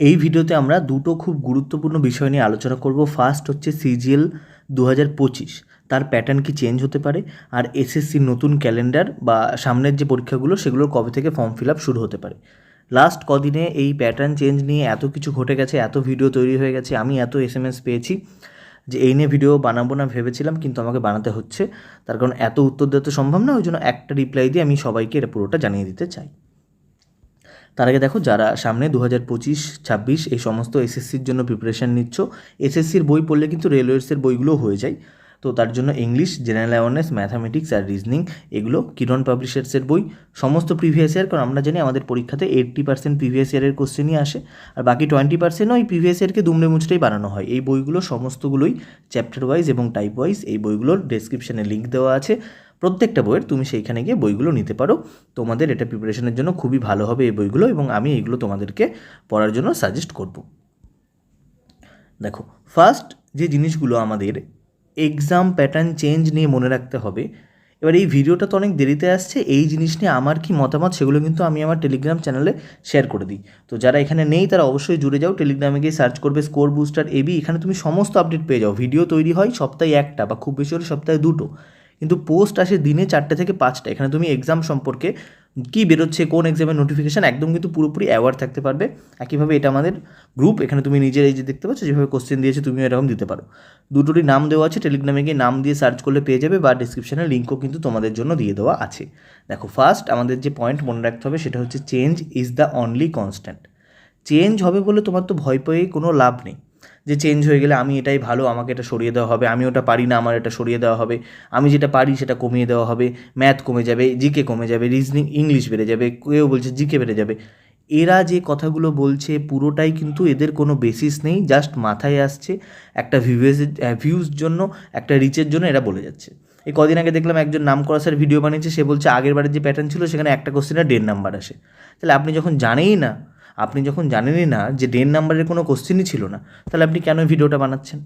এই ভিডিওতে আমরা দুটো খুব গুরুত্বপূর্ণ বিষয় নিয়ে আলোচনা করব। ফার্স্ট হচ্ছে সিজিএল দু হাজার পঁচিশ। তার প্যাটার্ন কি চেঞ্জ হতে পারে? আর এসএসসির নতুন ক্যালেন্ডার বা সামনের যে পরীক্ষাগুলো, সেগুলোর কবে থেকে ফর্ম ফিল শুরু হতে পারে? লাস্ট কদিনে এই প্যাটার্ন চেঞ্জ নিয়ে এত কিছু ঘটে গেছে, এত ভিডিও তৈরি হয়ে গেছে, আমি এত এস পেয়েছি যে এই নিয়ে ভিডিও বানাবো না ভেবেছিলাম, কিন্তু আমাকে বানাতে হচ্ছে। তার কারণ এত উত্তর দেওয়া তো সম্ভব না, ওই জন্য একটা রিপ্লাই দিয়ে আমি সবাইকে এটা পুরোটা জানিয়ে দিতে চাই। তার আগে দেখো, যারা সামনে দু হাজার পঁচিশ, ছাব্বিশ এই সমস্ত এসএসসির জন্য প্রিপারেশান নিচ্ছ, এসএসসির বই পড়লে কিন্তু রেলওয়েসের বইগুলো হয়ে যায়। তো তার জন্য ইংলিশ জেনারেল অ্যাওয়ারনেস ম্যাথামেটিক্স আর রিজনিং এগুলো কিরণ পাবলিশার্সের বই, সমস্ত প্রিভিয়াস ইয়ার কারণ আমরা জানি আমাদের পরীক্ষাতে এইট্টি পার্সেন্ট প্রিভিয়াস ইয়ারের কোশ্চেনই আসে, আর বাকি টোয়েন্টি পার্সেন্ট ওই প্রিভিয়াস ইয়ারকে দুমড়ে মুচড়েই বানানো হয়। এই বইগুলো সমস্তগুলোই চ্যাপ্টার ওয়াইজ এবং টাইপ ওয়াইজ এই বইগুলোর ডেসক্রিপশানে লিঙ্ক দেওয়া আছে। প্রত্যেকটা বইয়ের তুমি সেইখানে গিয়ে বইগুলো নিতে পারো। তোমাদের এটা প্রিপারেশনের জন্য খুবই ভালো হবে এই বইগুলো এবং আমি এইগুলো তোমাদেরকে পড়ার জন্য সাজেস্ট করব। দেখো ফার্স্ট যে জিনিসগুলো আমাদের এক্সাম প্যাটার্ন চেঞ্জ নিয়ে মনে রাখতে হবে, এবার এই ভিডিওটা তো অনেক দেরিতে আসছে, এই জিনিস নিয়ে আমার কি মতামত সেগুলো কিন্তু আমি আমার টেলিগ্রাম চ্যানেলে শেয়ার করে দিই। তো যারা এখানে নেই তারা অবশ্যই জুড়ে যাও টেলিগ্রামে গিয়ে সার্চ করবে স্কোর বুস্টার এবি এখানে তুমি সমস্ত আপডেট পেয়ে যাও। ভিডিও তৈরি হয় সপ্তাহে একটা বা খুব বেশি হলে সপ্তাহে দুটো। কিন্তু পোস্ট আসে দিনে চারটে থেকে পাঁচটা। এখানে তুমি এক্সাম সম্পর্কে কী বেরোচ্ছে, কোন এক্সামের নোটিফিকেশান একদম কিন্তু পুরোপুরি অ্যাওয়ার থাকতে পারবে। একইভাবে এটা আমাদের গ্রুপ এখানে তুমি নিজের এই যে দেখতে পাচ্ছ, যেভাবে কোশ্চেন দিয়েছে তুমিও এরকম দিতে পারো। দুটোরই নাম দেওয়া আছে টেলিগ্রামে গিয়ে নাম দিয়ে সার্চ করলে পেয়ে যাবে বা ডিসক্রিপশানে লিঙ্কও কিন্তু তোমাদের জন্য দিয়ে দেওয়া আছে। দেখো ফার্স্ট আমাদের যে পয়েন্ট মনে রাখতে হবে সেটা হচ্ছে change is the only constant change হবে বলে তোমার তো ভয় পেয়ে কোনো লাভ নেই। যে চেঞ্জ হয়ে গেলে আমি এটাই ভালো, আমাকে এটা সরিয়ে দেওয়া হবে, আমি ওটা পারি না, আমার এটা সরিয়ে দেওয়া হবে, আমি যেটা পারি সেটা কমিয়ে দেওয়া হবে ম্যাথ কমে যাবে জিকে কমে যাবে রিজনিং ইংলিশ বেড়ে যাবে, কেউ বলছে জিকে বেড়ে যাবে। এরা যে কথাগুলো বলছে পুরোটাই কিন্তু এদের কোনো বেসিস নেই জাস্ট মাথায় আসছে একটা ভিউজ ভিউজ জন্য, একটা রিচের জন্য এরা বলে যাচ্ছে। এই কদিন আগে দেখলাম একজন নাম করা স্যার ভিডিও বানিয়েছে, সে বলছে আগের বারের যে প্যাটার্ন ছিল সেখানে একটা কোশ্চেনের দেড় নাম্বার আসে। তাহলে আপনি যখন জানেই না আপনি যখন জানেনই না যে ডেন নাম্বারের কোনো কোশ্চেনই ছিল না, তাহলে আপনি কেন ভিডিওটা বানাচ্ছেন?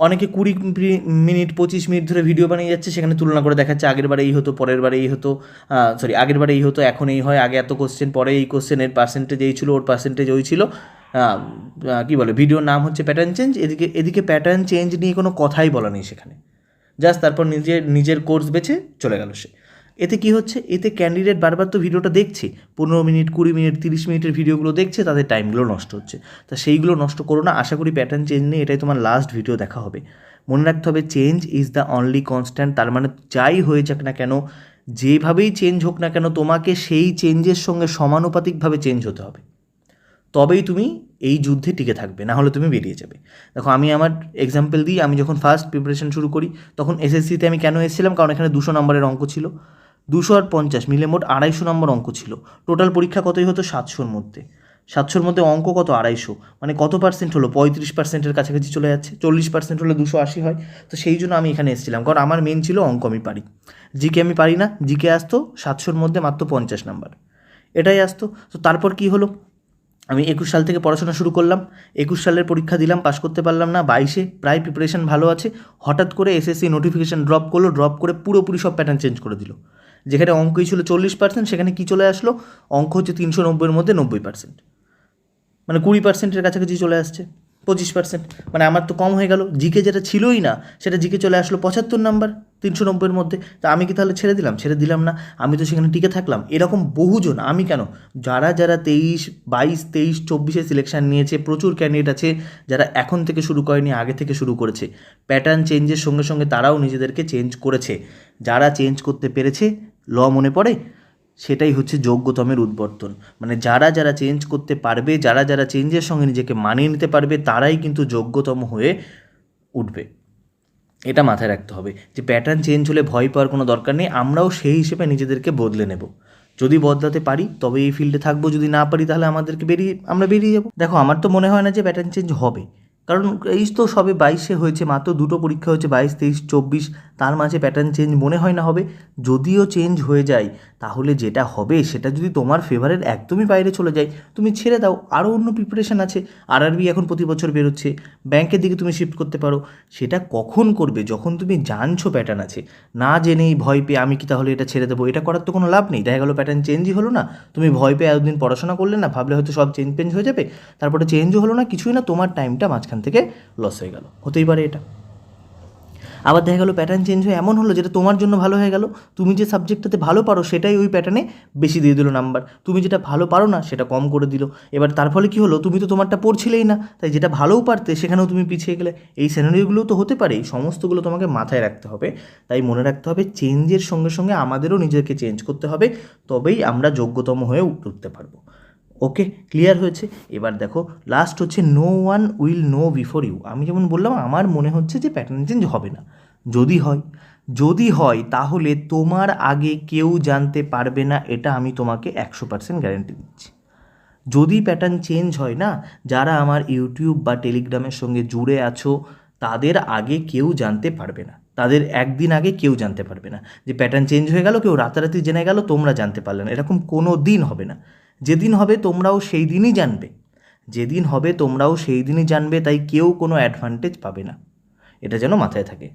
অনেকে কুড়ি মিনিট, পঁচিশ মিনিট ধরে ভিডিও বানিয়ে যাচ্ছে, সেখানে তুলনা করে দেখাচ্ছে আগের বারে এই হতো, পরের বারে এই হতো সরি আগের বারে এই হতো, এখন এই হয়, আগে এত কোশ্চেন, পরে এই কোশ্চেনের পার্সেন্টেজ এই ছিল, ওর পার্সেন্টেজ ওই ছিল। কী বলে ভিডিওর নাম হচ্ছে প্যাটার্ন চেঞ্জ এদিকে এদিকে প্যাটার্ন চেঞ্জ নিয়ে কোনো কথাই বলা নেই সেখানে। জাস্ট তারপর নিজের নিজের কোর্স বেছে চলে গেল সে। এতে কি হচ্ছে? এতে ক্যান্ডিডেট বারবার তো ভিডিওটা দেখছে। পনেরো মিনিট, কুড়ি মিনিট, তিরিশ মিনিটের ভিডিওগুলো দেখছে, তাদের টাইমগুলো নষ্ট হচ্ছে। তা সেইগুলো নষ্ট করো না, আশা করি প্যাটার্ন চেঞ্জ নিয়ে এটাই তোমার লাস্ট ভিডিও দেখা হবে। মনে রাখতে হবে change is the only constant তার মানে যাই হয়ে যাক না কেন, যেভাবেই চেঞ্জ হোক না কেন, তোমাকে সেই চেঞ্জের সঙ্গে সমানুপাতিকভাবে চেঞ্জ হতে হবে। তবেই তুমি এই যুদ্ধে টিকে থাকবে, না হলে তুমি বেরিয়ে যাবে। দেখো, আমি আমার এক্সাম্পল দিই, আমি যখন ফার্স্ট প্রিপারেশন শুরু করি, তখন এসএসসিতে আমি কেন এসেছিলাম? কারণ এখানে দুশো নম্বরের অঙ্ক ছিল। দুশো আর পঞ্চাশ মিলে মোট আড়াইশো নম্বর অঙ্ক ছিল। টোটাল পরীক্ষা কতই হতো? সাতশোর মধ্যে। সাতশোর মধ্যে অঙ্ক কত? আড়াইশো। মানে কত পার্সেন্ট হলো? পঁয়ত্রিশ পার্সেন্টের কাছাকাছি চলে যাচ্ছে। চল্লিশ পার্সেন্ট হলে দুশো আশি হয়। তো সেই জন্য আমি এখানে এসেছিলাম। কারণ আমার মেন ছিল অঙ্ক আমি পারি। জিকে আমি পারি না। জিকে আসতো সাতশোর মধ্যে মাত্র পঞ্চাশ নাম্বার এটাই আসতো। তো তারপর কি হলো? আমি একুশ সাল থেকে পড়াশোনা শুরু করলাম। একুশ সালের পরীক্ষা দিলাম, পাশ করতে পারলাম না। বাইশে প্রায় প্রিপারেশন ভালো আছে। হঠাৎ করে এসএসসি নোটিফিকেশান ড্রপ করল ড্রপ করে পুরোপুরি সব প্যাটার্ন চেঞ্জ করে দিল। যেখানে অঙ্কই ছিল চল্লিশ পার্সেন্ট সেখানে কী চলে আসলো? অঙ্ক হচ্ছে তিনশো নব্বইয়ের মধ্যে নব্বই পার্সেন্ট মানে কুড়ি পার্সেন্টের কাছাকাছি চলে আসছে, পঁচিশ পার্সেন্ট মানে আমার তো কম হয়ে গেল। জিকে যেটা ছিলই না, সেটা জিকে চলে আসলো পঁচাত্তর নাম্বার, তিনশো নব্বইয়ের মধ্যে। তা আমি কি তাহলে ছেড়ে দিলাম? ছেড়ে দিলাম না। আমি তো সেখানে টিকে থাকলাম। এরকম বহুজন, আমি কেন? যারা যারা তেইশ, বাইশ, তেইশ, চব্বিশে সিলেকশান নিয়েছে, প্রচুর ক্যান্ডিডেট আছে, যারা এখন থেকে শুরু করেনি, আগে থেকে শুরু করেছে। প্যাটার্ন চেঞ্জের সঙ্গে সঙ্গে তারাও নিজেদেরকে চেঞ্জ করেছে। যারা চেঞ্জ করতে পেরেছে ল মনে পড়ে? সেটাই হচ্ছে যোগ্যতমের উদ্বর্তন। মানে যারা যারা চেঞ্জ করতে পারবে, যারা যারা চেঞ্জের সঙ্গে নিজেকে মানিয়ে নিতে পারবে, তারাই কিন্তু যোগ্যতম হয়ে উঠবে। এটা মাথায় রাখতে হবে যে প্যাটার্ন চেঞ্জ হলে ভয় পাওয়ার কোনো দরকার নেই, আমরাও সেই হিসেবে নিজেদেরকে বদলে নেব। যদি বদলাতে পারি, তবে এই ফিল্ডে থাকব, যদি না পারি, তাহলে আমাদেরকে বেরিয়ে, আমরা বেরিয়ে যাব। দেখো, আমার তো মনে হয় না যে প্যাটার্ন চেঞ্জ হবে। কারণ এই তো সবে বাইশে হয়েছে, মাত্র দুটো পরীক্ষা হয়েছে, বাইশ, তেইশ, চব্বিশ তার মাঝে প্যাটার্ন চেঞ্জ মনে হয় না হবে। যদিও চেঞ্জ হয়ে যায়, তাহলে যেটা হবে সেটা যদি তোমার ফেভারের একদমই বাইরে চলে যায়, তুমি ছেড়ে দাও। আরও অন্য প্রিপারেশান আছে। আরআরবি এখন প্রতি বছর বেরোচ্ছে। ব্যাংকের দিকে তুমি শিফট করতে পারো। সেটা কখন করবে? যখন তুমি জানছো প্যাটার্ন আছে। না জেনেই ভয় পেয়ে আমি কি তাহলে এটা ছেড়ে দেবো? এটা করার তো কোনো লাভ নেই। দেখা গেলো প্যাটার্ন চেঞ্জই হলো না। তুমি ভয় পেয়ে এতদিন পড়াশোনা করলে না, ভাবলে হয়তো সব চেঞ্জ পেঞ্জ হয়ে যাবে। তারপরে চেঞ্জও হলো না, কিছুই না, তোমার টাইমটা মাঝখান থেকে লস হয়ে গেল। হতেই পারে এটা। আবার দেখা গেলো প্যাটার্ন চেঞ্জ হয়ে এমন হলো যেটা তোমার জন্য ভালো হয়ে গেল। তুমি যে সাবজেক্টটাতে ভালো পারো সেটাই ওই প্যাটার্নে বেশি দিয়ে দিল নাম্বার তুমি যেটা ভালো পারো না সেটা কম করে দিল। এবার তার ফলে কী হলো? তুমি তো তোমারটা পড়ছিলেই না। তাই যেটা ভালোও পারতে সেখানেও তুমি পিছিয়ে গেলে। এই স্যানারিওগুলোও তো হতে পারে। এই সমস্তগুলো তোমাকে মাথায় রাখতে হবে। তাই মনে রাখতে হবে চেঞ্জের সঙ্গে সঙ্গে আমাদেরও নিজেকে চেঞ্জ করতে হবে। তবেই আমরা যোগ্যতম হয়ে উঠতে পারব। ওকে ক্লিয়ার হয়েছে। এবার দেখো লাস্ট হচ্ছে no one will know before you আমি যেমন বললাম, আমার মনে হচ্ছে যে প্যাটার্ন চেঞ্জ হবে না। যদি হয় যদি হয়, তাহলে তোমার আগে কেউ জানতে পারবে না, এটা আমি তোমাকে একশো পার্সেন্ট গ্যারেন্টি দিচ্ছি। যদি প্যাটার্ন চেঞ্জ হয় না, যারা আমার ইউটিউব বা টেলিগ্রামের সঙ্গে জুড়ে আছো, তাদের আগে কেউ জানতে পারবে না। তাদের একদিন আগে কেউ জানতে পারবে না। যে প্যাটার্ন চেঞ্জ হয়ে গেল, কেউ রাতারাতি জেনে গেল, তোমরা জানতে পারলে না। এরকম কোনো দিন হবে না। যেদিন হবে তোমরাও সেই দিনই জানবে। যেদিন হবে তোমরাও সেই দিনই জানবে, তাই কেউ কোনো অ্যাডভান্টেজ পাবে না। এটা যেন মাথায় থাকে।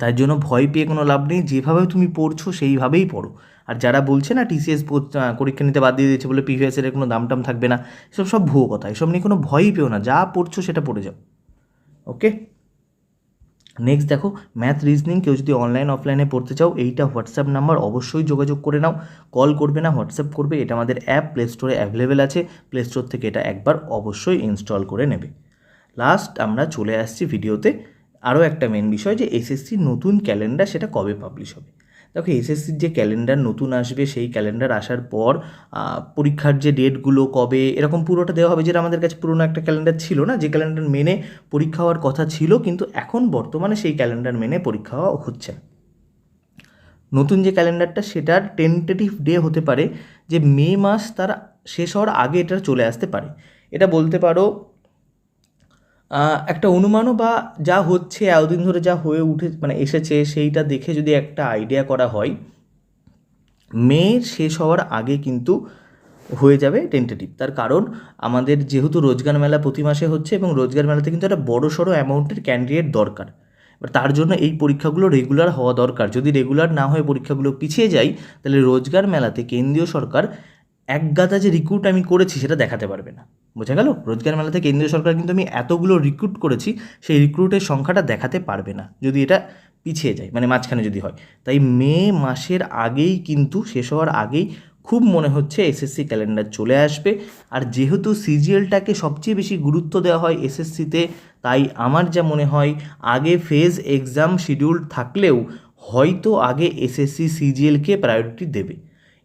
তার জন্য ভয় পেয়ে কোনো লাভ নেই, যেভাবে তুমি পড়ছো সেইভাবেই পড়ো। আর যারা বলছে না টিসিএস পরীক্ষা নিতে বাদ দিয়ে দিয়েছে বলে পিভিএসের কোনো দাম টাম থাকবে না, এসব সব ভুয়ো কথা, এসব নিয়ে কোনো ভয়ই পেও না, যা পড়ছো সেটা পড়ে যাও। ওকে নেক্সট দেখো ম্যাথ রিজনিং কেউ যদি অনলাইন অফলাইনে পড়তে চাও, এইটা হোয়াটসঅ্যাপ নাম্বার অবশ্যই যোগাযোগ করে নাও। কল করবে না হোয়াটসঅ্যাপ করবে, এটা আমাদের অ্যাপ প্লে স্টোরে অ্যাভেলেবেল আছে। প্লে স্টোর থেকে এটা একবার অবশ্যই ইনস্টল করে নেবে। লাস্ট আমরা চলে আসছি ভিডিওতে আরও একটা মেন বিষয় যে এসএসসি নতুন ক্যালেন্ডার সেটা কবে পাবলিশ হবে? দেখো এসএসসির যে ক্যালেন্ডার নতুন আসবে, সেই ক্যালেন্ডার আসার পর পরীক্ষার যে ডেটগুলো কবে, এরকম পুরোটা দেওয়া হবে, যেটা আমাদের কাছে পুরোনো একটা ক্যালেন্ডার ছিল না, যে ক্যালেন্ডার মেনে পরীক্ষা হওয়ার কথা ছিল, কিন্তু এখন বর্তমানে সেই ক্যালেন্ডার মেনে পরীক্ষা হওয়া হচ্ছে না। নতুন যে ক্যালেন্ডারটা সেটার টেন্টেটিভ ডে হতে পারে যে মে মাস তার শেষ হওয়ার আগে এটা চলে আসতে পারে। এটা বলতে পারো একটা অনুমানও বা যা হচ্ছে, এতদিন ধরে যা হয়ে উঠে মানে এসেছে, সেইটা দেখে যদি একটা আইডিয়া করা হয়, মে শেষ হওয়ার আগে কিন্তু হয়ে যাবে টেন্টেটিভ তার কারণ, আমাদের যেহেতু রোজগার মেলা প্রতি মাসে হচ্ছে এবং রোজগার মেলাতে কিন্তু একটা বড় সড়ো অ্যামাউন্টের ক্যান্ডিডেট দরকার তার জন্য এই পরীক্ষাগুলো রেগুলার হওয়া দরকার। যদি রেগুলার না হয়ে পরীক্ষাগুলো পিছিয়ে যায়, তাহলে রোজগার মেলাতে কেন্দ্রীয় সরকার এক গাদা যে রিক্রুট আমি করেছি সেটা দেখাতে পারবে না। বোঝা গেল? রোজগার মেলাতে কেন্দ্রীয় সরকার কিন্তু আমি এতগুলো রিক্রুট করেছি, সেই রিক্রুটের সংখ্যাটা দেখাতে পারবে না, যদি এটা পিছিয়ে যায় মানে মাঝখানে যদি হয়। তাই মে মাসের আগেই কিন্তু, শেষ হওয়ার আগেই খুব মনে হচ্ছে এসএসসি ক্যালেন্ডার চলে আসবে। আর যেহেতু সিজিএলটাকে সবচেয়ে বেশি গুরুত্ব দেওয়া হয় এসএসসিতে তাই আমার যা মনে হয়, আগে ফেজ এক্সাম শিডিউল থাকলেও হয়তো আগে এসএসসি সিজিএলকে প্রায়োরিটি দেবে।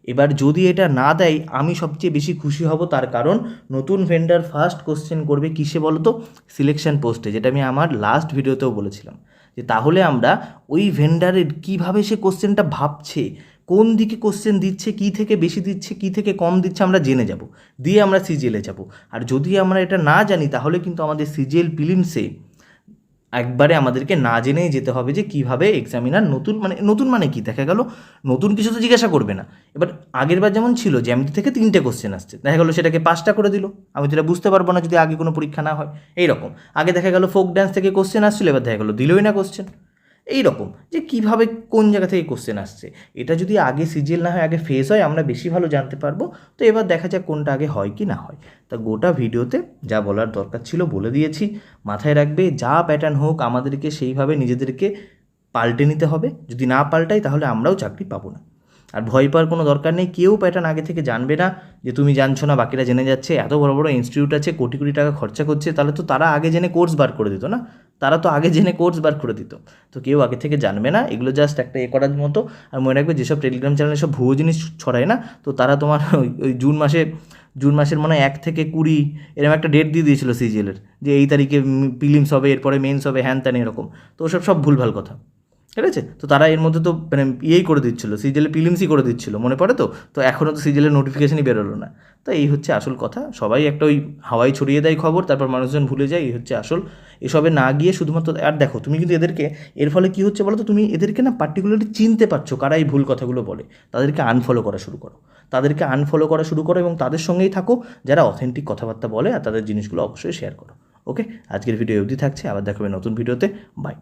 এবার যদি এটা না দেয়, আমি সবচেয়ে বেশি খুশি হব তার কারণ নতুন ভেন্ডার ফার্স্ট কোশ্চেন করবে কিসে বলো তো সিলেকশন পোস্টে যেটা আমি আমার লাস্ট ভিডিওতেও বলেছিলাম। যে তাহলে আমরা ওই ভেন্ডারের কীভাবে সে কোশ্চেনটা ভাবছে, কোন দিকে কোশ্চেন দিচ্ছে, কী থেকে বেশি দিচ্ছে, কী থেকে কম দিচ্ছে আমরা জেনে যাব। দিয়ে আমরা সিজিএলে যাব। আর যদি আমরা এটা না জানি, তাহলে কিন্তু আমাদের সিজিএল ফিলিমসে একবারে আমাদেরকে না জেনেই যেতে হবে যে কীভাবে এক্সামিনার নতুন মানে নতুন মানে কি? দেখা গেল নতুন কিছু তো জিজ্ঞাসা করবে না। এবার আগের বার যেমন ছিল যে জ্যামিতি থেকে তিনটে কোশ্চেন আসছে। দেখা গেলো সেটাকে পাঁচটা করে দিল। আমি যেটা বুঝতে পারব না যদি আগে কোনো পরীক্ষা না হয়। এইরকম। আগে দেখা গেলো ফোক ড্যান্স থেকে কোশ্চেন আসছিল, এবার দেখা গেলো দিলই না কোশ্চেন এই রকম যে কীভাবে কোন জায়গা থেকে কোশ্চেন আসছে। এটা যদি আগে সিজিএল না হয়, আগে ফেস হয়, আমরা বেশি ভালো জানতে পারব। তো এবার দেখা যাক কোনটা আগে হয় কি না হয়। তা গোটা ভিডিওতে যা বলার দরকার ছিল বলে দিয়েছি। মাথায় রাখবে, যা প্যাটার্ন হোক, আমাদেরকে সেইভাবে নিজেদেরকে পাল্টে নিতে হবে। যদি না পাল্টাই, তাহলে আমরাও চাকরি পাবো না। আর ভয় পাওয়ার কোনো দরকার নেই। কেউ প্যাটার্ন আগে থেকে জানবে না যে তুমি জানছো না, বাকিরা জেনে যাচ্ছে। এত বড় বড় ইনস্টিটিউট আছে, কোটি কোটি টাকা খরচা করছে, তাহলে তো তারা আগে জেনে কোর্স বার করে দিত না? তারা তো আগে জেনে কোর্স বার করে দিত। তো কেউ আগে থেকে জানবে না। এগুলো জাস্ট একটা এ করার মতো। আর মনে রাখবে যেসব টেলিগ্রাম চ্যানেলে সব ভুয়ো জিনিস ছড়ায় না, তো তারা তোমার ওই জুন মাসে, জুন মাসের মনে এক থেকে কুড়ি এরকম একটা ডেট দিয়ে দিয়েছিল সিজিএলের যে এই তারিখে পিলিমস হবে, এরপরে মেন্স হবে, হ্যান ত্যান এরকম। তো ওসব সব ভুলভাল কথা। ঠিক আছে? তো তারা এর মধ্যে তো মানে ইয়েই করে দিচ্ছিল সিজেলে পিলিমসই করে দিচ্ছিল, মনে পড়ে তো? তো এখনও তো সিজেলের নোটিফিকেশনই বেরোলো না। তো এই হচ্ছে আসল কথা। সবাই একটা ওই হাওয়াই ছড়িয়ে দেয় খবর, তারপর মানুষজন ভুলে যায়, এই হচ্ছে আসল। এসবে না গিয়ে শুধুমাত্র, আর দেখো, তুমি কিন্তু এদেরকে, এর ফলে কী হচ্ছে বলো তো তুমি এদেরকে না পার্টিকুলারলি চিনতে পারছ কারা এই ভুল কথাগুলো বলে। তাদেরকে আনফলো করা শুরু করো। তাদেরকে আনফলো করা শুরু করো এবং তাদের সঙ্গেই থাকো, যারা অথেন্টিক কথাবার্তা বলে, আর তাদের জিনিসগুলো অবশ্যই শেয়ার করো। ওকে আজকের ভিডিও অবধি থাকছে। আবার দেখাবে নতুন ভিডিওতে বাই